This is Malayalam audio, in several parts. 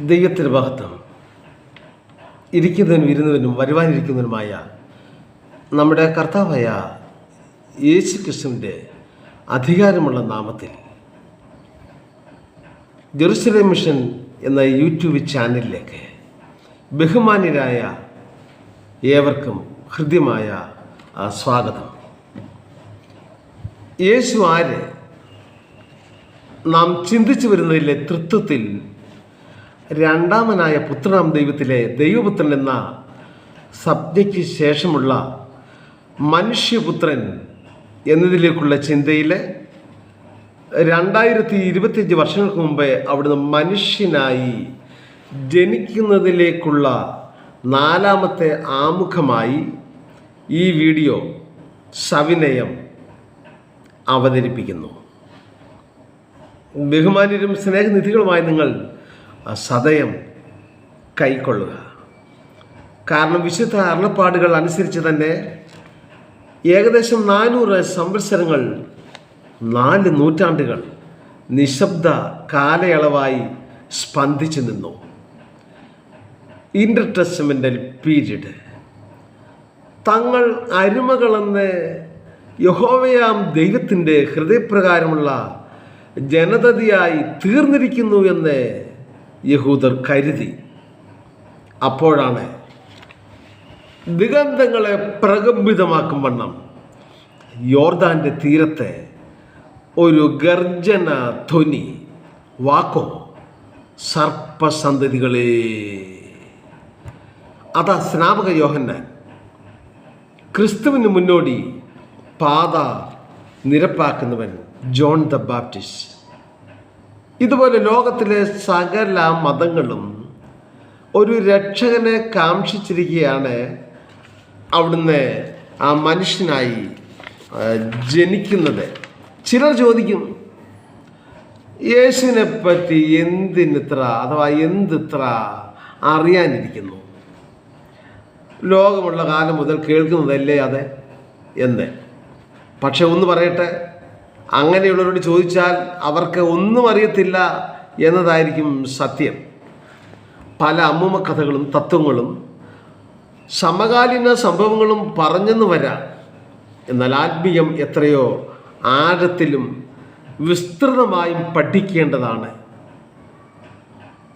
ദൈവത്തിന് മഹത്വം. ഇരിക്കുന്നതിനും ഇരുന്നതിനും വരുവാനിരിക്കുന്നതിനുമായ നമ്മുടെ കർത്താവായ യേശു കൃഷ്ണന്റെ അധികാരമുള്ള നാമത്തിൽ ജെറുസലേം മിഷൻ എന്ന യൂട്യൂബ് ചാനലിലേക്ക് ബഹുമാന്യരായ ഏവർക്കും ഹൃദ്യമായ സ്വാഗതം. യേശു ആര്? നാം ചിന്തിച്ചു വരുന്നതിലെ തൃത്വത്തിൽ രണ്ടാമനായ പുത്രനാം ദൈവത്തിലെ ദൈവപുത്രൻ എന്ന സപ്നയ്ക്ക് ശേഷമുള്ള മനുഷ്യപുത്രൻ എന്നതിലേക്കുള്ള ചിന്തയിൽ രണ്ടായിരത്തി ഇരുപത്തിയഞ്ച് വർഷങ്ങൾക്ക് മുമ്പേ അവിടുന്ന് മനുഷ്യനായി ജനിക്കുന്നതിലേക്കുള്ള നാലാമത്തെ ആമുഖമായി ഈ വീഡിയോ സവിനയം അവതരിപ്പിക്കുന്നു. ബഹുമാനരും സ്നേഹനിധികളുമായി നിങ്ങൾ സദയം കൈക്കൊള്ളുക. കാരണം വിശുദ്ധ അരുളപ്പാടുകൾ അനുസരിച്ച് തന്നെ ഏകദേശം നാനൂറ് സംവത്സരങ്ങൾ നാല് നൂറ്റാണ്ടുകൾ നിശബ്ദ കാലയളവായി സ്പന്ദിച്ചു നിന്നു. Intertestamental period. തങ്ങൾ അരുമകളെന്ന് യഹോവയാം ദൈവത്തിന്റെ ഹൃദയപ്രകാരമുള്ള ജനതയായി തീർന്നിരിക്കുന്നു എന്ന് യഹൂദർ കരുതി. അപ്പോഴാണ് ദിഗന്ധങ്ങളെ പ്രകമ്പിതമാക്കും വണ്ണം. യോർദാന്റെ തീരത്തെ ഒരു ഗർജന ധ്വനി വാക്കോ സർപ്പസന്തതികളെ. അതാ സ്നാപക യോഹന്നാൻ. ക്രിസ്തുവിന് മുന്നോടി പാത നിരപ്പാക്കുന്നവൻ ജോൺ ദ ബാപ്റ്റിസ്റ്റ്. ഇതുപോലെ ലോകത്തിലെ സകല മതങ്ങളും ഒരു രക്ഷകനെ കാക്ഷിച്ചിരിക്കുകയാണ് അവിടുന്ന് ആ മനുഷ്യനായി ജനിക്കുന്നത്. ചിലർ ചോദിക്കും യേശുവിനെ പറ്റി എന്തിനിത്ര അഥവാ എന്തിത്ര അറിയാനിരിക്കുന്നു? ലോകമുള്ള കാലം മുതൽ കേൾക്കുന്നതല്ലേ അതെ? എന്ന്. പക്ഷെ ഒന്ന് പറയട്ടെ അങ്ങനെയുള്ളവരോട് ചോദിച്ചാൽ അവർക്ക് ഒന്നും അറിയത്തില്ല എന്നതായിരിക്കും സത്യം. പല അമ്മൂമ്മ കഥകളും തത്വങ്ങളും സമകാലീന സംഭവങ്ങളും പറഞ്ഞെന്ന് വരാം. എന്നാൽ ആത്മീയം എത്രയോ ആഴത്തിലും വിസ്തൃതമായും പഠിക്കേണ്ടതാണ്.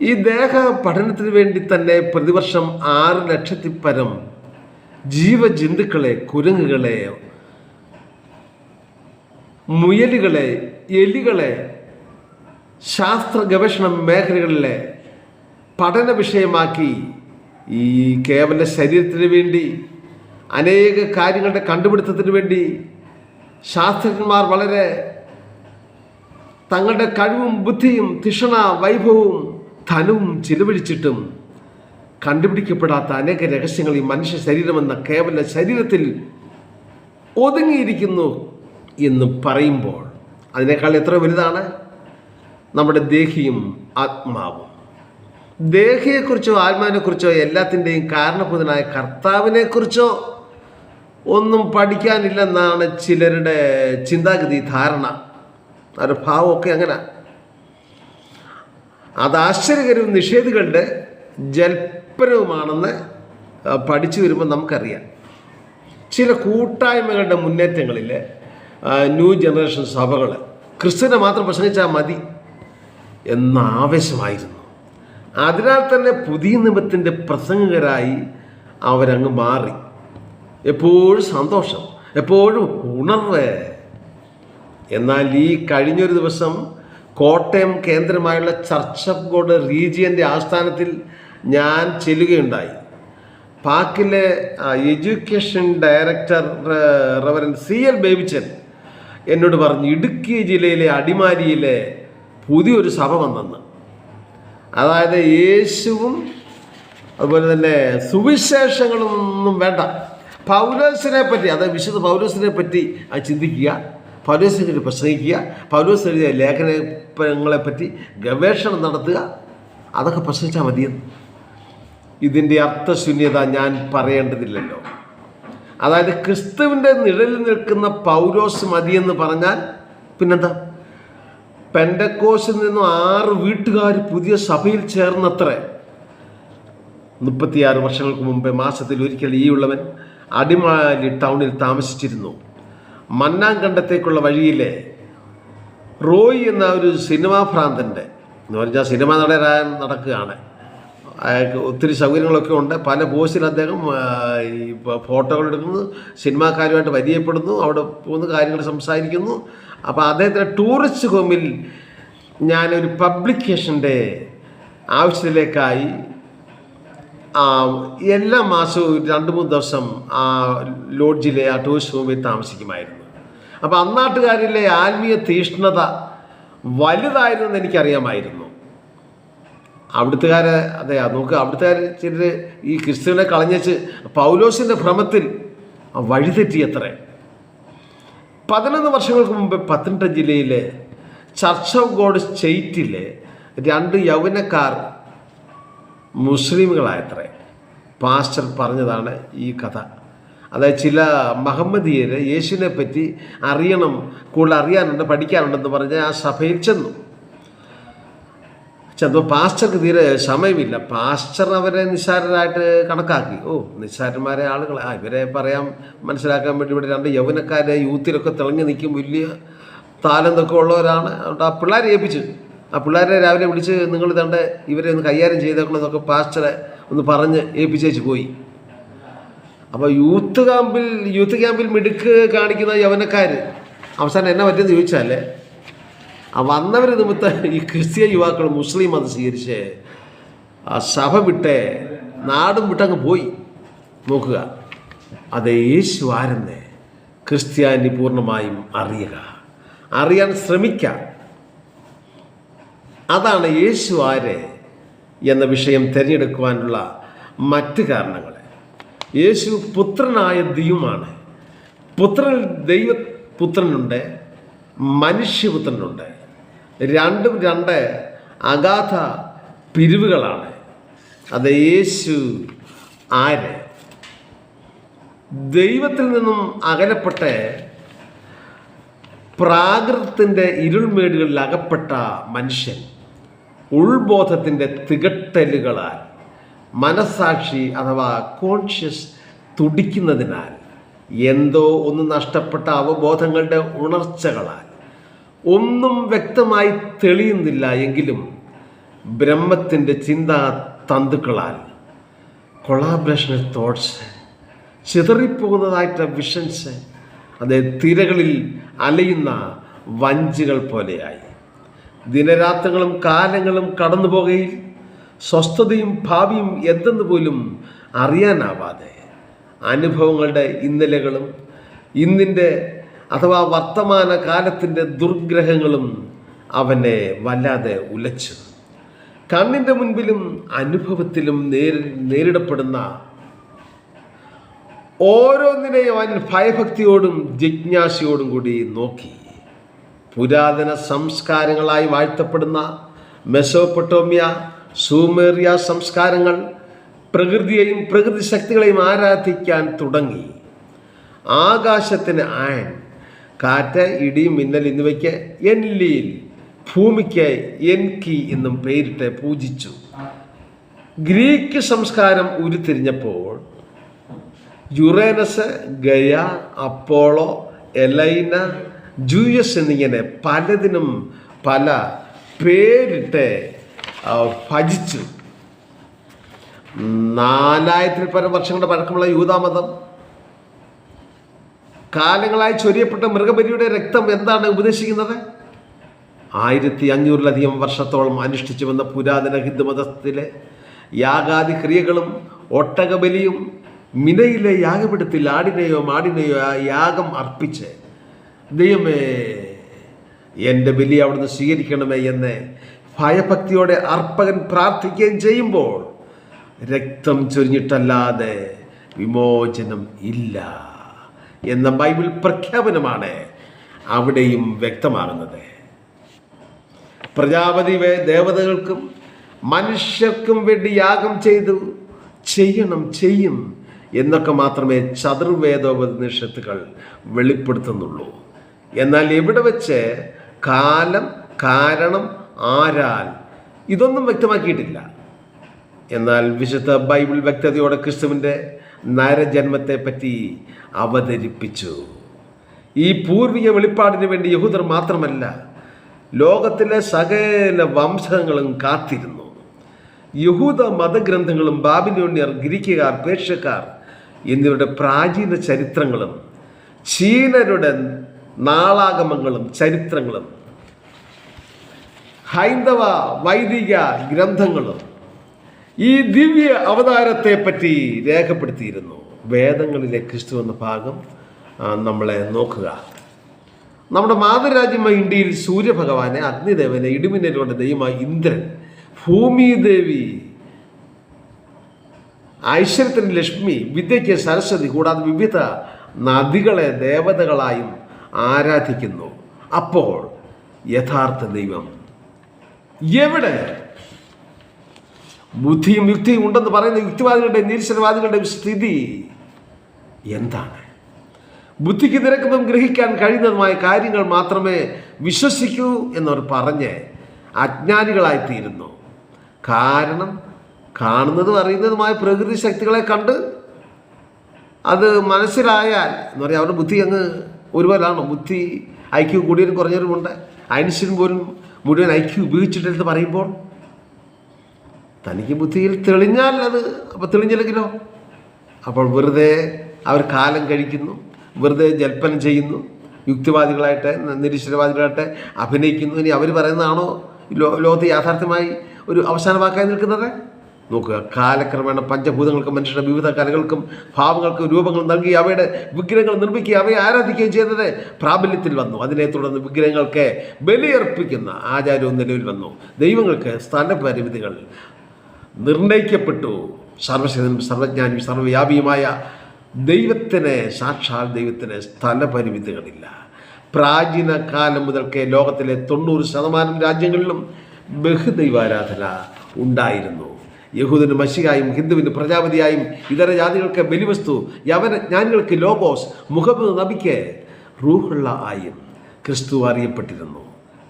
ഈ ദേഹ പഠനത്തിന് വേണ്ടി തന്നെ പ്രതിവർഷം ആറ് ലക്ഷത്തിൽ പരം ജീവജന്തുക്കളെ കുരങ്ങുകളെ മുയലുകളെ എലികളെ ശാസ്ത്ര ഗവേഷണ മേഖലകളിലെ പഠന വിഷയമാക്കി ഈ കേവല ശരീരത്തിന് വേണ്ടി അനേക കാര്യങ്ങളുടെ കണ്ടുപിടുത്തത്തിന് വേണ്ടി ശാസ്ത്രജ്ഞന്മാർ വളരെ തങ്ങളുടെ കഴിവും ബുദ്ധിയും തിഷണ വൈഭവവും ധനവും ചിലവഴിച്ചിട്ടും കണ്ടുപിടിക്കപ്പെടാത്ത അനേക രഹസ്യങ്ങൾ ഈ മനുഷ്യ ശരീരമെന്ന കേവല ശരീരത്തിൽ ഒതുങ്ങിയിരിക്കുന്നു എന്ന് പറയുമ്പോൾ അതിനേക്കാൾ എത്ര വലുതാണ്? നമ്മുടെ ദേഹിയും ആത്മാവും. ദേഹിയെക്കുറിച്ചോ ആത്മാവിനെക്കുറിച്ചോ എല്ലാത്തിന്റെയും കാരണഭൂതനായ കർത്താവിനെക്കുറിച്ചോ ഒന്നും പഠിക്കാനില്ലെന്നാണ് ചിലരുടെ ചിന്താഗതി ധാരണ. അവരുടെ ഭാവമൊക്കെ അങ്ങനെ. അത് ആശ്ചര്യകരവും നിഷേധികളുടെ ജൽപ്പനവുമാണെന്ന് പഠിച്ചു വരുമ്പോൾ നമുക്കറിയാം. ചില കൂട്ടായ്മകളുടെ മുന്നേറ്റങ്ങളിൽ ന്യൂ ജനറേഷൻ സഭകൾ ക്രിസ്തുവിനെ മാത്രം പ്രസംഗിച്ചാൽ മതി എന്ന ആവേശമായിരുന്നു. അതിനാൽ തന്നെ പുതിയ നിയമത്തിന്റെ പ്രസംഗകരായി അവരങ്ങ് മാറി. എപ്പോഴും സന്തോഷം എപ്പോഴും ഉണർവ്. എന്നാൽ ഈ കഴിഞ്ഞൊരു ദിവസം കോട്ടയം കേന്ദ്രമായുള്ള ചർച്ച് ഓഫ് ഗോഡ് റീജിയന്റെ ആസ്ഥാനത്തിൽ ഞാൻ ചെല്ലുകയുണ്ടായി. പാക്കിലെ education director reverend C L Babychan എന്നോട് പറഞ്ഞു ഇടുക്കി ജില്ലയിലെ അടിമാലിയിലെ പുതിയൊരു സഭ വന്നെന്ന്. അതായത് യേശുവും അതുപോലെ തന്നെ സുവിശേഷങ്ങളൊന്നും വേണ്ട. പൗലോസിനെ പറ്റി അതായത് വിശുദ്ധ പൗലോസിനെ പറ്റി ചിന്തിക്കുക പൗലോസിനെ പ്രസംഗിക്കുക പൗലോസ് എഴുതിയ ലേഖനങ്ങളെ പറ്റി ഗവേഷണം നടത്തുക അതൊക്കെ പ്രസംഗിച്ചാൽ മതിയെന്ന്. ഇതിന്റെ അർത്ഥശൂന്യത ഞാൻ പറയേണ്ടതില്ലല്ലോ. അതായത് ക്രിസ്തുവിന്റെ നിഴലിൽ നിൽക്കുന്ന പൗലോസ് എന്ന് പറഞ്ഞാൽ പിന്നെന്താ? പെൻഡക്കോസിൽ നിന്നും ആറ് വീട്ടുകാർ പുതിയ സഭയിൽ ചേർന്നത്രേ. മുപ്പത്തിയാറ് വർഷങ്ങൾക്ക് മുമ്പേ മാസത്തിൽ ഒരിക്കൽ ഈ ഉള്ളവൻ അടിമാലി ടൗണിൽ താമസിച്ചിരുന്നു. മന്നാങ്കണ്ടത്തേക്കുള്ള വഴിയിലെ റോയ് എന്ന ഒരു സിനിമാ ഭ്രാന്തന്റെ എന്ന് പറഞ്ഞാൽ സിനിമ നടരാൻ നടക്കുകയാണ്. അയാൾക്ക് ഒത്തിരി സൗകര്യങ്ങളൊക്കെ ഉണ്ട്. പല പോസ്റ്റിൽ അദ്ദേഹം ഈ ഫോട്ടോകൾ എടുക്കുന്നു സിനിമാക്കാരുമായിട്ട് പരിചയപ്പെടുന്നു അവിടെ പോകുന്ന കാര്യങ്ങൾ സംസാരിക്കുന്നു. അപ്പോൾ അദ്ദേഹത്തിന്റെ ടൂറിസ്റ്റ് ഹോമിൽ ഞാനൊരു പബ്ലിക്കേഷന്റെ ആവശ്യത്തിലേക്കായി എല്ലാ മാസവും രണ്ട് മൂന്ന് ദിവസം ആ ലോഡ്ജിലെ ആ ടൂറിസ്റ്റ് ഹോമിൽ താമസിക്കുമായിരുന്നു. അപ്പോൾ അന്നാട്ടുകാരിലെ ആത്മീയ തീഷ്ണത വലുതായിരുന്നെന്ന് എനിക്കറിയാമായിരുന്നു. അവിടുത്തുകാരെ അതെ നോക്ക് അവിടുത്തുകാർ ചിലർ ഈ ക്രിസ്തുവിനെ കളഞ്ഞച്ച് പൗലോസിന്റെ ഭ്രമത്തിൽ വഴിതെറ്റിയത്രേ പതിനൊന്ന് വർഷങ്ങൾക്ക് മുമ്പ് പത്തനംതിട്ട ജില്ലയിലെ ചർച്ച് ഓഫ് ഗോഡ് സ്റ്റേറ്റിലെ രണ്ട് യൗവനക്കാർ മുസ്ലിമുകളായത്രേ. പാസ്റ്റർ പറഞ്ഞതാണ് ഈ കഥ. അതായത് ചില മഹമ്മദീയർ യേശുവിനെ പറ്റി അറിയണം കൂടുതൽ അറിയാനുണ്ട് പഠിക്കാനുണ്ടെന്ന് പറഞ്ഞ് ആ സഭയിൽ ചെന്നു. ചെന്നപ്പോൾ പാസ്റ്റർക്ക് തീരെ സമയമില്ല. പാസ്റ്റർ അവരെ നിസ്സാരരായിട്ട് കണക്കാക്കി. ഓ നിസ്സാരന്മാരെ ആളുകൾ ആ ഇവരെ പറയാൻ മനസ്സിലാക്കാൻ വേണ്ടി ഇവിടെ രണ്ട് യൗവനക്കാരെ യൂത്തിലൊക്കെ തിളങ്ങി നിൽക്കും. വലിയ താലന്തൊക്കെ ഉള്ളവരാണ്. ആ പിള്ളേരെ ഏൽപ്പിച്ചു. ആ പിള്ളേരെ രാവിലെ വിളിച്ച് നിങ്ങൾ തണ്ട് ഇവരെ ഒന്ന് കൈകാര്യം ചെയ്തേക്കണമെന്നൊക്കെ പാസ്റ്ററെ ഒന്ന് പറഞ്ഞ് ഏൽപ്പിച്ചേച്ച് പോയി. അപ്പോൾ യൂത്ത് ക്യാമ്പിൽ യൂത്ത് ക്യാമ്പിൽ മിടുക്ക് കാണിക്കുന്ന യൗവനക്കാർ അവസാനം എന്നെ പറ്റിയെന്ന് ചോദിച്ചാലേ ആ വന്നവർ നിമിത്തം ഈ ക്രിസ്തീയ യുവാക്കൾ മുസ്ലിം അത് സ്വീകരിച്ച് ആ സഭ വിട്ട് നാടും വിട്ടങ്ങ് പോയി. നോക്കുക. അത് യേശു ആരെന്ന് ക്രിസ്ത്യാനി പൂർണമായും അറിയുക. അറിയാൻ ശ്രമിക്കുക അതാണ് യേശു ആര് എന്ന വിഷയം തിരഞ്ഞെടുക്കുവാനുള്ള മറ്റ് കാരണങ്ങൾ യേശു പുത്രനായ ദൈവമാണ്. പുത്രൻ ദൈവ പുത്രനുണ്ട് മനുഷ്യപുത്രനുണ്ട്. രണ്ടും രണ്ട് അഗാധ പിരിവുകളാണ്. അത് യേശു ആര്? ദൈവത്തിൽ നിന്നും അകലപ്പെട്ട് പ്രാകൃതത്തിന്റെ ഇരുൾമേടുകളിൽ അകപ്പെട്ട മനുഷ്യൻ ഉൾബോധത്തിന്റെ തികട്ടലുകളാൽ മനസാക്ഷി അഥവാ കോൺഷ്യസ് തുടിക്കുന്നതിനാൽ എന്തോ ഒന്ന് നഷ്ടപ്പെട്ട അവബോധങ്ങളുടെ ഉണർച്ചകളാൽ ഒന്നും വ്യക്തമായി തെളിയുന്നില്ല എങ്കിലും ബ്രഹ്മത്തിന്റെ ചിന്താ തന്തുക്കളാൽ കൊളാബറേഷൻ തോട്ട്സ് ചിതറിപ്പോകുന്നതായിട്ട് വിഷൻസ് അത് തിരകളിൽ അലയുന്ന വഞ്ചികൾ പോലെയായി. ദിനരാത്രങ്ങളും കാലങ്ങളും കടന്നു പോകുകയിൽ സ്വസ്ഥതയും ഭാവിയും എന്തെന്ന് പോലും അറിയാനാവാതെ അനുഭവങ്ങളുടെ ഇന്നലകളും ഇന്നിന്റെ അഥവാ വർത്തമാന കാലത്തിന്റെ ദുർഗ്രഹങ്ങളും അവനെ വല്ലാതെ ഉലച്ചു. കണ്ണിന്റെ മുൻപിലും അനുഭവത്തിലും നേരി നേരിടപ്പെടുന്ന ഓരോന്നിനെയും അവൻ ഭയഭക്തിയോടും ജിജ്ഞാസയോടും കൂടി നോക്കി. പുരാതന സംസ്കാരങ്ങളായി വാഴ്ത്തപ്പെടുന്ന മെസോപ്പൊട്ടോമിയ സൂമേറിയ സംസ്കാരങ്ങൾ പ്രകൃതിയെയും പ്രകൃതി ശക്തികളെയും ആരാധിക്കാൻ തുടങ്ങി. ആകാശത്തിന് ആൻ കാറ്റ് ഇടി മിന്നൽ എന്നിവയ്ക്ക് എൻലീൽ ഭൂമിക്ക് എൻകി എന്നും പേരിട്ട് പൂജിച്ചു. ഗ്രീക്ക് സംസ്കാരം ഉരുത്തിരിഞ്ഞപ്പോൾ യുറേനസ് ഗയ അപ്പോളോ എലൈന ജൂയസ് എന്നിങ്ങനെ പലതിനും പല പേരിട്ട് ഭജിച്ചു. നാലായിരത്തിൽ പരം വർഷങ്ങളുടെ പഴക്കമുള്ള യൂതാമതം കാലങ്ങളായി ചൊരിയപ്പെട്ട മൃഗബലിയുടെ രക്തം എന്താണ് ഉപദേശിക്കുന്നത്? ആയിരത്തി അഞ്ഞൂറിലധികം വർഷത്തോളം അനുഷ്ഠിച്ചു വന്ന പുരാതന ഹിന്ദുമതത്തിലെ യാഗാദി ക്രിയകളും ഒട്ടകബലിയും മിനയിലെ യാഗപീഠത്തിൽ ആടിനെയോ മാടിനെയോ യാഗം അർപ്പിച്ച് ദൈവമേ എന്റെ ബലി അവിടുന്ന് സ്വീകരിക്കണമേ എന്ന് ഭയഭക്തിയോടെ അർപ്പകൻ പ്രാർത്ഥിക്കുകയും ചെയ്യുമ്പോൾ രക്തം ചൊരിഞ്ഞിട്ടല്ലാതെ വിമോചനം ഇല്ല. എന്ന ബൈബിൾ പ്രഖ്യാപനമാണ് അവിടെയും വ്യക്തമാകുന്നത്. പ്രജാപതി ദേവതകൾക്കും മനുഷ്യർക്കും വേണ്ടി യാഗം ചെയ്തു. ചെയ്യണം ചെയ്യും എന്നൊക്കെ മാത്രമേ ചതുർവേദോപനിഷത്തുകൾ വെളിപ്പെടുത്തുന്നുള്ളൂ. എന്നാൽ എവിടെ വെച്ച് കാലം കാരണം ആരാൽ ഇതൊന്നും വ്യക്തമാക്കിയിട്ടില്ല. എന്നാൽ വിശുദ്ധ ബൈബിൾ വ്യക്തതയോടെ ക്രിസ്തുവിന്റെ നരജന്മത്തെ പറ്റി അവതരിപ്പിച്ചു. ഈ പൂർവിക വെളിപ്പാടിന് വേണ്ടി യഹൂദർ മാത്രമല്ല ലോകത്തിലെ സകല വംശങ്ങളും കാത്തിരുന്നു. യഹൂദ മതഗ്രന്ഥങ്ങളും ബാബിലോണിയർ ഗ്രീക്കുകാർ പേർഷ്യക്കാർ എന്നിവരുടെ പ്രാചീന ചരിത്രങ്ങളും ചീനരുടെ നാളാഗമങ്ങളും ചരിത്രങ്ങളും ഹൈന്ദവ വൈദിക ഗ്രന്ഥങ്ങളും ഈ ദിവ്യ അവതാരത്തെ പറ്റി രേഖപ്പെടുത്തിയിരുന്നു. വേദങ്ങളിലെ ക്രിസ്തു എന്ന ഭാഗം നമ്മളെ നോക്കുക. നമ്മുടെ മാതൃരാജ്യമായ ഇന്ത്യയിൽ സൂര്യഭഗവാനെ അഗ്നിദേവനെ ഇടിമിന്നലുകൊണ്ട് ദൈവമായ ഇന്ദ്രൻ ഭൂമിദേവി ഐശ്വര്യത്തിന് ലക്ഷ്മി വിദ്യയ്ക്ക് സരസ്വതി കൂടാതെ വിവിധ നദികളെ ദേവതകളായും ആരാധിക്കുന്നു. അപ്പോൾ യഥാർത്ഥ ദൈവം എവിടെ? ബുദ്ധിയും യുക്തിയും ഉണ്ടെന്ന് പറയുന്ന യുക്തിവാദികളുടെ നിരീശ്വരവാദികളുടെ സ്ഥിതി എന്താണ്? ബുദ്ധിക്ക് നിരക്കുന്നതും ഗ്രഹിക്കാൻ കഴിയുന്നതുമായ കാര്യങ്ങൾ മാത്രമേ വിശ്വസിക്കൂ എന്നവർ പറഞ്ഞ് അജ്ഞാനികളായിത്തീരുന്നു. കാരണം കാണുന്നതും അറിയുന്നതുമായ പ്രകൃതി ശക്തികളെ കണ്ട് അത് മനസ്സിലായാൽ എന്ന് പറയാം അവരുടെ ബുദ്ധി അങ്ങ് ഒരുപോലാണ്? ബുദ്ധി ഐക്യു കൂടിയവരും കുറഞ്ഞവരുമുണ്ട്. ഐൻസ്റ്റീൻ പോലും മുഴുവൻ ഐക്യു ഉപയോഗിച്ചിട്ടെന്ന് പറയുമ്പോൾ തനിക്ക് ബുദ്ധിയിൽ തെളിഞ്ഞാൽ അത് അപ്പോൾ തെളിഞ്ഞില്ലെങ്കിലോ? അപ്പോൾ വെറുതെ അവർ കാലം കഴിക്കുന്നു വെറുതെ ജൽപ്പനം ചെയ്യുന്നു യുക്തിവാദികളായിട്ട് നിരീശ്വരവാദികളായിട്ട് അഭിനയിക്കുന്നു. ഇനി അവർ പറയുന്നതാണോ? ലോ ലോകത്ത് യാഥാർത്ഥ്യമായി ഒരു അവസാന വാക്കായി നിൽക്കുന്നത്? നോക്കുക കാലക്രമേണ പഞ്ചഭൂതങ്ങൾക്കും മനുഷ്യരുടെ വിവിധ കലകൾക്കും ഭാവങ്ങൾക്കും രൂപങ്ങൾ നൽകി അവയുടെ വിഗ്രഹങ്ങൾ നിർമ്മിക്കുക അവയെ ആരാധിക്കുകയും ചെയ്തത് പ്രാബല്യത്തിൽ വന്നു. അതിനെ തുടർന്ന് വിഗ്രഹങ്ങൾക്ക് ബലിയർപ്പിക്കുന്ന ആചാരവും നിലവിൽ വന്നു. ദൈവങ്ങൾക്ക് സ്ഥാനപരിമിതികൾ നിർണയിക്കപ്പെട്ടു. സർവശക്തനും സർവജ്ഞാനി സർവവ്യാപിയുമായ ദൈവത്തിന് സാക്ഷാൽ ദൈവത്തിന് സ്ഥലപരിമിതികളില്ല. പ്രാചീന കാലം മുതൽക്കേ ലോകത്തിലെ തൊണ്ണൂറ് ശതമാനം രാജ്യങ്ങളിലും ബഹുദൈവാരാധന ഉണ്ടായിരുന്നു. യഹൂദന് മഷികായും ഹിന്ദുവിന് പ്രജാപതിയായും ഇതര ജാതികൾക്ക് ബലിവസ്തു യവന ജ്ഞാനികൾക്ക് ലോബോസ് മുഹമ്മദ് നബിക്ക് റൂഹുള്ള ആയും ക്രിസ്തു അറിയപ്പെട്ടിരുന്നു.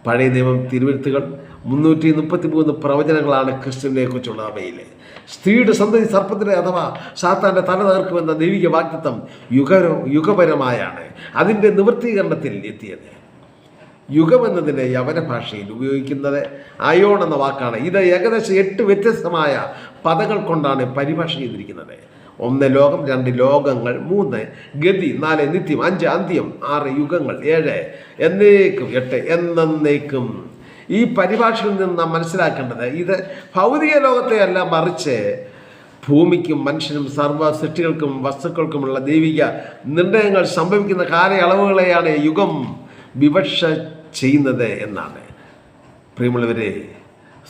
പഴയ നിയമം തിരുവഴുത്തുകൾ മുന്നൂറ്റി മുപ്പത്തി മൂന്ന് പ്രവചനങ്ങളാണ് ക്രിസ്തുവിനെ കുറിച്ചുള്ള അവയിൽ. സ്ത്രീയുടെ സന്തതി സർപ്പത്തിന്റെ അഥവാ സാത്താന്റെ തല തകർക്കുമെന്ന ദൈവിക വാക്യത്വം യുഗ യുഗപരമായാണ്. അതിന്റെ നിവൃത്തീകരണത്തിൽ എത്തിയത്. യുഗം എന്നതിന്റെ യവന ഭാഷയിൽ ഉപയോഗിക്കുന്നത് അയോൺ എന്ന വാക്കാണ്. ഇത് ഏകദേശം എട്ട് വ്യത്യസ്തമായ പദങ്ങൾ കൊണ്ടാണ് പരിഭാഷ ചെയ്തിരിക്കുന്നത്. ഒന്ന് ലോകം രണ്ട് ലോകങ്ങൾ മൂന്ന് ഗതി നാല് നിത്യം അഞ്ച് അന്ത്യം ആറ് യുഗങ്ങൾ ഏഴ് എന്നേക്കും എട്ട് എന്നേക്കും ഈ പരിഭാഷയിൽ നിന്ന് നാം മനസ്സിലാക്കേണ്ടത് ഇത് ഭൗതിക ലോകത്തെ അല്ല മറിച്ച് ഭൂമിക്കും മനുഷ്യനും സർവ സൃഷ്ടികൾക്കും വസ്തുക്കൾക്കുമുള്ള ദൈവിക നിർണയങ്ങൾ സംഭവിക്കുന്ന കാലയളവുകളെയാണ് യുഗം വിവക്ഷ ചെയ്യുന്നത് എന്നാണ്. പ്രിയമുള്ളവരെ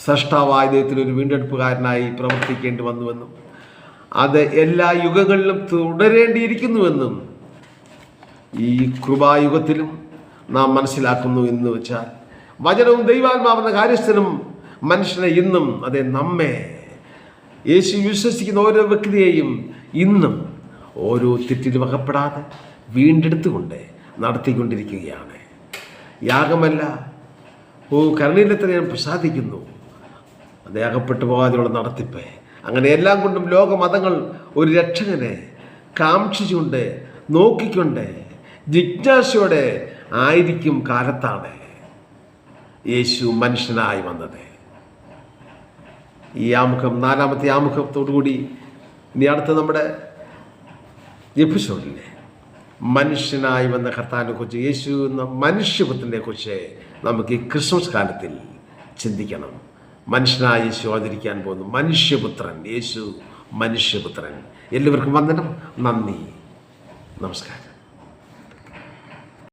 സൃഷ്ടാവായ ദൈവത്തിൽ ഒരു വീണ്ടെടുപ്പുകാരനായി പ്രവർത്തിക്കേണ്ടി വന്നുവെന്നും അത് എല്ലാ യുഗങ്ങളിലും തുടരേണ്ടിയിരിക്കുന്നുവെന്നും ഈ കൃപായുഗത്തിലും നാം മനസ്സിലാക്കുന്നു എന്ന് വെച്ചാൽ വചനവും ദൈവാത്മാവെന്ന കാര്യസ്ഥനും മനുഷ്യനെ ഇന്നും അതെ നമ്മെ. യേശു വിശ്വസിക്കുന്ന ഓരോ വ്യക്തിയെയും ഇന്നും ഓരോ തെറ്റിലും അകപ്പെടാതെ വീണ്ടെടുത്തുകൊണ്ട് നടത്തിക്കൊണ്ടിരിക്കുകയാണ്. യാഗമല്ല. ഓ കരുണയിലെത്തന്നെ ഞാൻ പ്രസാദിക്കുന്നു. അത് അകപ്പെട്ടു പോകാതെയുള്ള നടത്തിപ്പ്. അങ്ങനെ എല്ലാം കൊണ്ടും ലോകമതങ്ങൾ ഒരു രക്ഷകനെ കാക്ഷിച്ചുകൊണ്ട് നോക്കിക്കൊണ്ട് ജിജ്ഞാസയോടെ ആയിരിക്കും കാലത്താണ്. യേശു മനുഷ്യനായി വന്നത്. ഈ ആമുഖം നാലാമത്തെ ആമുഖത്തോടു കൂടി ഇനി അടുത്ത നമ്മുടെ എപ്പിസോഡിലെ മനുഷ്യനായി വന്ന കർത്താവിനെ കുറിച്ച് യേശു എന്ന മനുഷ്യപുത്രനെ കുറിച്ച് നമുക്ക് ഈ ക്രിസ്മസ് കാലത്തിൽ ചിന്തിക്കണം. മനുഷ്യനായ യേശു അവതരിക്കാൻ പോകുന്നു മനുഷ്യപുത്രൻ യേശു മനുഷ്യപുത്രൻ. എല്ലാവർക്കും വന്ദനം. നന്ദി. നമസ്കാരം.